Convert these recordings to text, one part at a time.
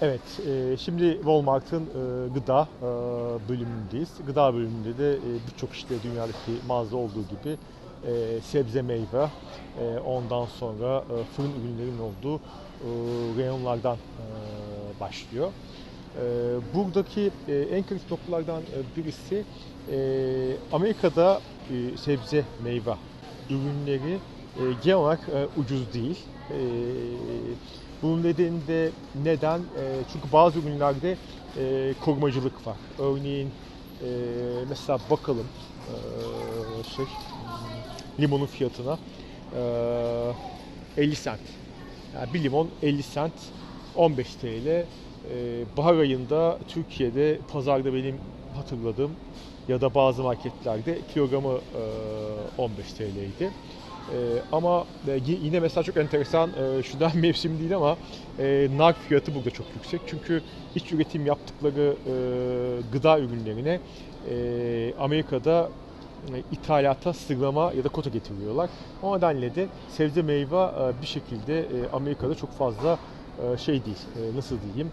Evet, e, şimdi Walmart'ın e, gıda e, bölümündeyiz. Gıda bölümünde de birçok işte dünyadaki mağaza olduğu gibi sebze meyve, ondan sonra fırın ürünlerinin olduğu e, reyonlardan başlıyor. Buradaki en kritik noktalardan birisi Amerika'da sebze meyve ürünleri genel olarak ucuz değil. Bunun nedeni de neden? E, çünkü bazı ürünlerde e, korumacılık var. Örneğin e, mesela bakalım e, şey limonun fiyatına e, 50 sent. Yani bir limon 50 sent 15 TL. E, bahar ayında Türkiye'de pazarda benim hatırladığım ya da bazı marketlerde kilogramı e, 15 TL'ydi. E, ama e, y- yine mesela çok enteresan, e, şu an mevsim değil ama e, nar fiyatı burada çok yüksek. Çünkü iç üretim yaptıkları e, gıda ürünlerine e, Amerika'da e, ithalata sırlama ya da kota getiriyorlar. O nedenle de sebze meyve e, bir şekilde e, Amerika'da çok fazla şey değil, nasıl diyeyim,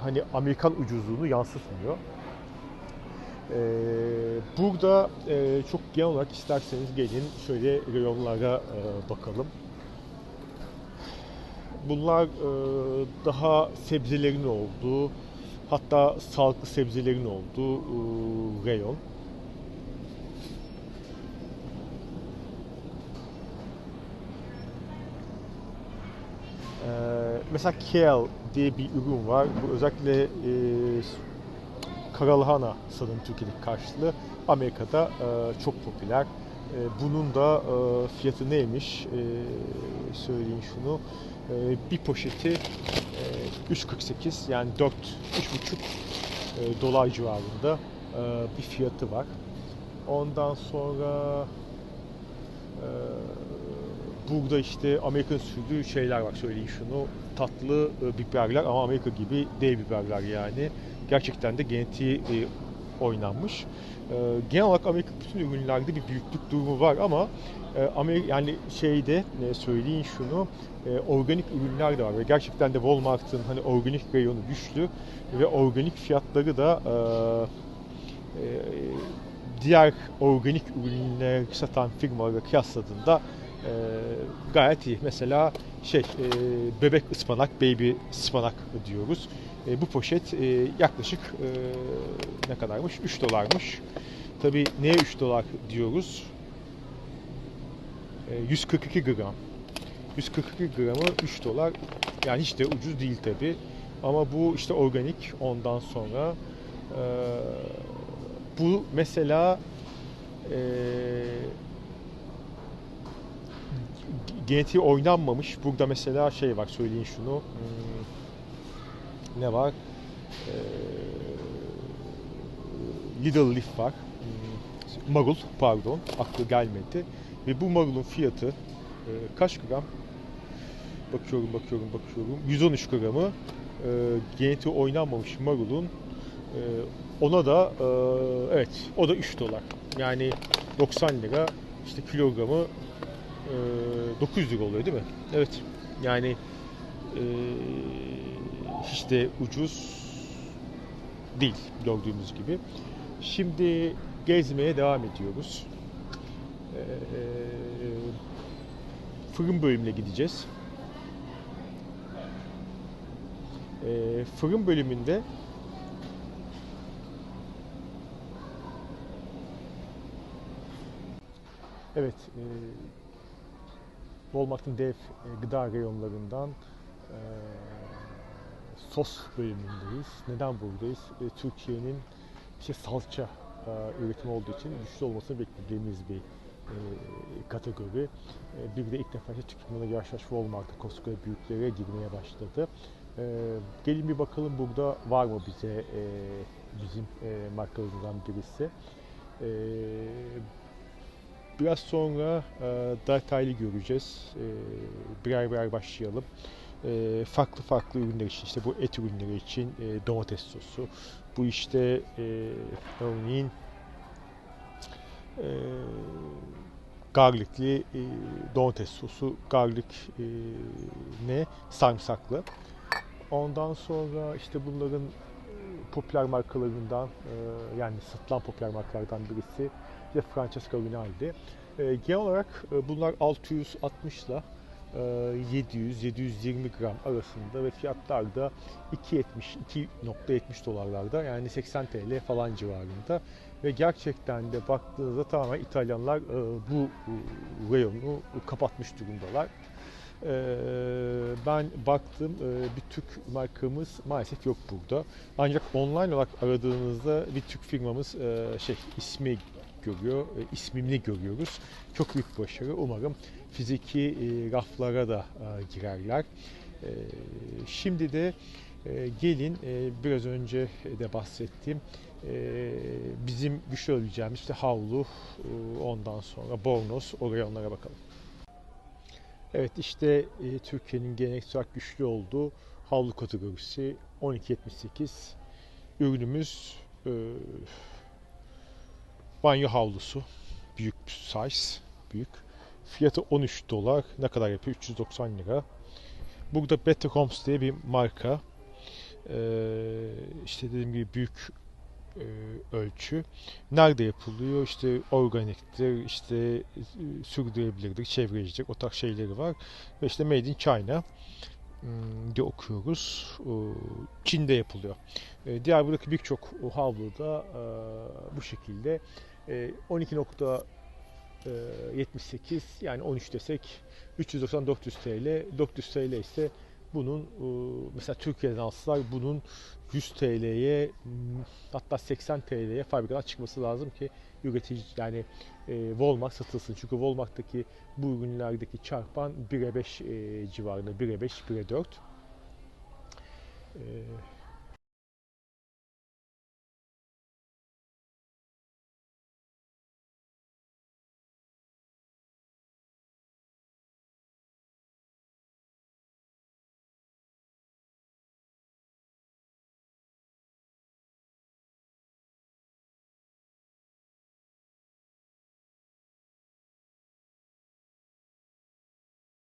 hani Amerikan ucuzluğunu yansıtmıyor. Ee, burada e, çok genel olarak isterseniz gelin şöyle reyonlara e, bakalım. Bunlar e, daha sebzelerin olduğu, hatta sağlıklı sebzelerin olduğu e, reyon. Ee, mesela kale diye bir ürün var. Bu özellikle karalahana sanırım Türkiye'deki karşılığı Amerika'da e, çok popüler. E, bunun da e, fiyatı neymiş? E, söyleyeyim şunu. E, bir poşeti e, 3.48 yani 4 3.5 e, dolar civarında e, bir fiyatı var. Ondan sonra e, burada işte Amerikan usulü şeyler var söyleyeyim şunu. Tatlı e, biberler ama Amerika gibi dev biberler yani gerçekten de genetiği e, oynanmış. E, genel olarak Amerika bütün ürünlerde bir büyüklük durumu var ama e, Amerika yani şeyde e, söyleyeyim şunu e, organik ürünler de var ve gerçekten de Walmart'ın hani organik reyonu güçlü ve organik fiyatları da e, e, diğer organik ürünler satan firmalara kıyasladığında e, gayet iyi. Mesela şey e, bebek ıspanak, baby ıspanak diyoruz. E, bu poşet e, yaklaşık e, ne kadarmış? 3 dolarmış. Tabii neye 3 dolar diyoruz? E, 142 gram. 142 gramı 3 dolar. Yani hiç de ucuz değil tabii. Ama bu işte organik ondan sonra e, bu mesela e, genetiği oynanmamış. Burada mesela şey var söyleyin şunu. Hmm, ne var? Ee, Little Leaf var. Hmm, Marul pardon. Aklı gelmedi. Ve bu marulun fiyatı e, kaç gram? Bakıyorum bakıyorum bakıyorum. 113 gramı e, oynanmamış marulun e, ona da e, evet o da 3 dolar. Yani 90 lira işte kilogramı e, 900 lira oluyor değil mi? Evet. Yani e, hiç de ucuz değil gördüğümüz gibi. Şimdi gezmeye devam ediyoruz. E, fırın bölümüne gideceğiz. E, fırın bölümünde Evet, e, Walmart'ın dev e, gıda reyonlarından e, sos bölümündeyiz. Neden buradayız? E, Türkiye'nin işte salça üretimi olduğu için güçlü olmasını beklediğimiz bir kategori. Bir de ilk defa işte Türkiye'nin yavaş yavaş Walmart'a, koskoca büyüklere girmeye başladı. Gelin bir bakalım burada var mı bize bizim e, birisi. Biraz sonra e, detaylı göreceğiz. E, birer birer başlayalım. E, farklı farklı ürünler için, işte bu et ürünleri için e, domates sosu. Bu işte e, örneğin e, garlikli e, domates sosu, garlik e, ne sarımsaklı. Ondan sonra işte bunların popüler markalarından e, yani satılan popüler markalardan birisi de Francesca Rinaldi. E, Genel olarak e, bunlar 660 ile 700-720 gram arasında ve fiyatlar da 2.70 2.70 dolarlarda yani 80 TL falan civarında ve gerçekten de baktığınızda tamamen İtalyanlar e, bu e, reyonu kapatmış durumdalar. E, Ben baktım e, bir Türk markamız maalesef yok burada. Ancak online olarak aradığınızda bir Türk firmamız e, şey ismi görüyor, e, ismini görüyoruz. Çok büyük başarı. Umarım fiziki raflara da girerler. Şimdi de gelin biraz önce de bahsettiğim bizim güçlü olabileceğimiz işte havlu, ondan sonra bornoz, oraya onlara bakalım. Evet işte e, Türkiye'nin geleneksel olarak güçlü olduğu havlu kategorisi 12.78. Ürünümüz e, banyo havlusu. Büyük size, büyük. Fiyatı 13 dolar. Ne kadar yapıyor? 390 lira. Burada Better Homes diye bir marka. Ee, işte dediğim gibi büyük e, ölçü. Nerede yapılıyor? İşte organiktir, işte e, sürdürülebilirdir, çevrecilik, o tarz şeyleri var. Ve işte Made in China hmm, diye okuyoruz. Çin'de yapılıyor. E, Diğer buradaki birçok havlu da e, bu şekilde e, 12.78 yani 13 desek 390-400 TL. 400 TL ise bunun e, mesela Türkiye'den alsalar bunun 100 TL'ye hatta 80 TL'ye fabrikadan çıkması lazım ki üretici yani e, Walmart satılsın. Çünkü Walmart'taki bu ürünlerdeki çarpan 1'e 5 e, civarında 1'e 5, 1'e 4. E,